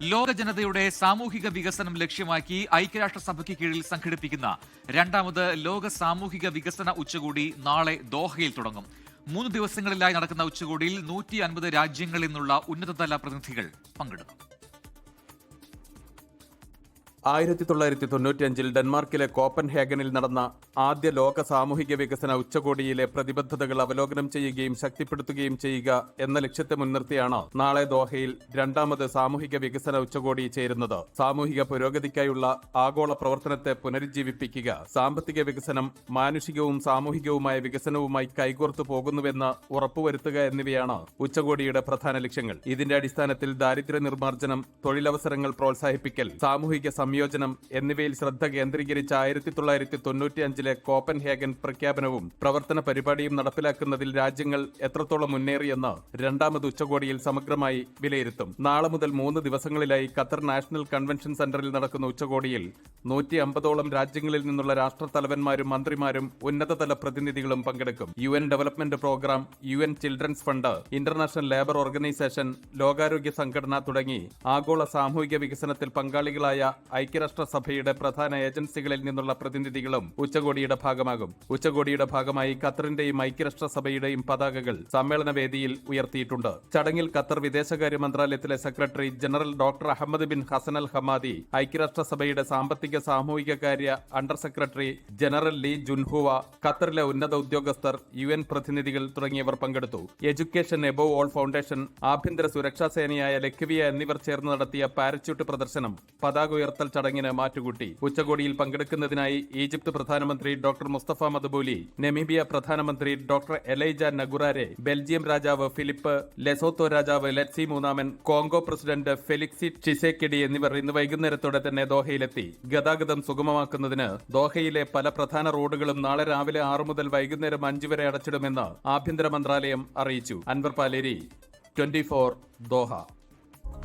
ലോക ജനതയുടെ സാമൂഹിക വികസനം ലക്ഷ്യമാക്കി ഐക്യരാഷ്ട്രസഭയ്ക്ക് കീഴിൽ സംഘടിപ്പിക്കുന്ന രണ്ടാമത് ലോക സാമൂഹിക വികസന ഉച്ചകോടി നാളെ ദോഹയിൽ തുടങ്ങും. മൂന്ന് ദിവസങ്ങളിലായി നടക്കുന്ന ഉച്ചകോടിയിൽ നൂറ്റി അൻപത് രാജ്യങ്ങളിൽ നിന്നുള്ള ഉന്നതതല പ്രതിനിധികൾ പങ്കെടുക്കും. ആയിരത്തി തൊള്ളായിരത്തി തൊണ്ണൂറ്റിയഞ്ചിൽ ഡെൻമാർക്കിലെ കോപ്പൻഹേഗനിൽ നടന്ന ആദ്യ ലോക സാമൂഹിക വികസന ഉച്ചകോടിയിലെ പ്രതിബദ്ധതകൾ അവലോകനം ചെയ്യുകയും ശക്തിപ്പെടുത്തുകയും ചെയ്യുക എന്ന ലക്ഷ്യത്തെ മുൻനിർത്തിയാണ് നാളെ ദോഹയിൽ രണ്ടാമത് സാമൂഹിക വികസന ഉച്ചകോടി ചേരുന്നത്. സാമൂഹിക പുരോഗതിക്കായുള്ള ആഗോള പ്രവർത്തനത്തെ പുനരുജ്ജീവിപ്പിക്കുക സാമ്പത്തിക വികസനം മാനുഷികവും സാമൂഹികവുമായ വികസനവുമായി കൈകോർത്തു പോകുന്നുവെന്ന് ഉറപ്പുവരുത്തുക എന്നിവയാണ് ഉച്ചകോടിയുടെ പ്രധാന ലക്ഷ്യങ്ങൾ. ഇതിന്റെ അടിസ്ഥാനത്തിൽ ദാരിദ്ര്യ നിർമ്മാർജനം തൊഴിലവസരങ്ങൾ പ്രോത്സാഹിപ്പിക്കൽ സാമൂഹിക സംയോജനം എന്നിവയിൽ ശ്രദ്ധ കേന്ദ്രീകരിച്ച ആയിരത്തി തൊള്ളായിരത്തി തൊണ്ണൂറ്റി അഞ്ചിലെ കോപ്പൻ കോപ്പൻഹേഗൻ പ്രഖ്യാപനവും പ്രവർത്തന പരിപാടിയും നടപ്പിലാക്കുന്നതിൽ രാജ്യങ്ങൾ എത്രത്തോളം മുന്നേറിയെന്ന് രണ്ടാമത് ഉച്ചകോടിയിൽ സമഗ്രമായി വിലയിരുത്തും. നാളെ മുതൽ മൂന്ന് ദിവസങ്ങളിലായി ഖത്തർ നാഷണൽ കൺവെൻഷൻ സെന്ററിൽ നടക്കുന്ന ഉച്ചകോടിയിൽ നൂറ്റി അമ്പതോളം രാജ്യങ്ങളിൽ നിന്നുള്ള രാഷ്ട്രത്തലവന്മാരും മന്ത്രിമാരും ഉന്നതതല പ്രതിനിധികളും പങ്കെടുക്കും. U N development programme U N children's fund international labour organisation ലോകാരോഗ്യ സംഘടന തുടങ്ങി ആഗോള സാമൂഹിക വികസനത്തിൽ പങ്കാളികളായ ഐക്യരാഷ്ട്രസഭയുടെ പ്രധാന ഏജൻസികളിൽ നിന്നുള്ള പ്രതിനിധികളും ഉച്ചകോടിയുടെ ഭാഗമാകും. ഉച്ചകോടിയുടെ ഭാഗമായി ഖത്തറിന്റെയും ഐക്യരാഷ്ട്രസഭയുടെയും പതാകകൾ സമ്മേളനവേദിയിൽ ഉയർത്തിയിട്ടുണ്ട്. ചടങ്ങിൽ ഖത്തർ വിദേശകാര്യ മന്ത്രാലയത്തിലെ secretary general doctor Ahmed bin Hasan al Hammadi ഐക്യരാഷ്ട്രസഭയുടെ സാമ്പത്തിക സാമൂഹിക കാര്യ under secretary general Li Junhua ഖത്തറിലെ ഉന്നത ഉദ്യോഗസ്ഥർ യു എൻ പ്രതിനിധികൾ തുടങ്ങിയവർ പങ്കെടുത്തു. എഡ്യൂക്കേഷൻ എബോവ് ഓൾ ഫൗണ്ടേഷൻ ആഭ്യന്തര സുരക്ഷാ സേനയായ ലഖ്വിയ എന്നിവർ ചേർന്ന് നടത്തിയ പാരച്യൂട്ട് പ്രദർശനം പതാക ഉയർത്തൽ ചടങ്ങിന് മാറ്റുകൂട്ടി. ഉച്ചകോടിയിൽ പങ്കെടുക്കുന്നതിനായി ഈജിപ്ത് പ്രധാനമന്ത്രി ഡോക്ടർ മുസ്തഫ മദബൂലി നെമീബിയ പ്രധാനമന്ത്രി ഡോക്ടർ എലൈജ നഗുറാരെ ബെൽജിയം രാജാവ് ഫിലിപ്പ് ലെസോത്തോ രാജാവ് ലെറ്റ്സി മൂന്നാമൻ കോങ്കോ പ്രസിഡന്റ് ഫെലിക്സി ടിസേക്കിഡി എന്നിവർ ഇന്ന് വൈകുന്നേരത്തോടെ തന്നെ ദോഹയിലെത്തി. ഗതാഗതം സുഗമമാക്കുന്നതിന് ദോഹയിലെ പല പ്രധാന റോഡുകളും നാളെ രാവിലെ ആറു മുതൽ വൈകുന്നേരം അഞ്ചു വരെ അടച്ചിടുമെന്ന് ആഭ്യന്തര മന്ത്രാലയം അറിയിച്ചു. Anwar Paleri twenty Doha.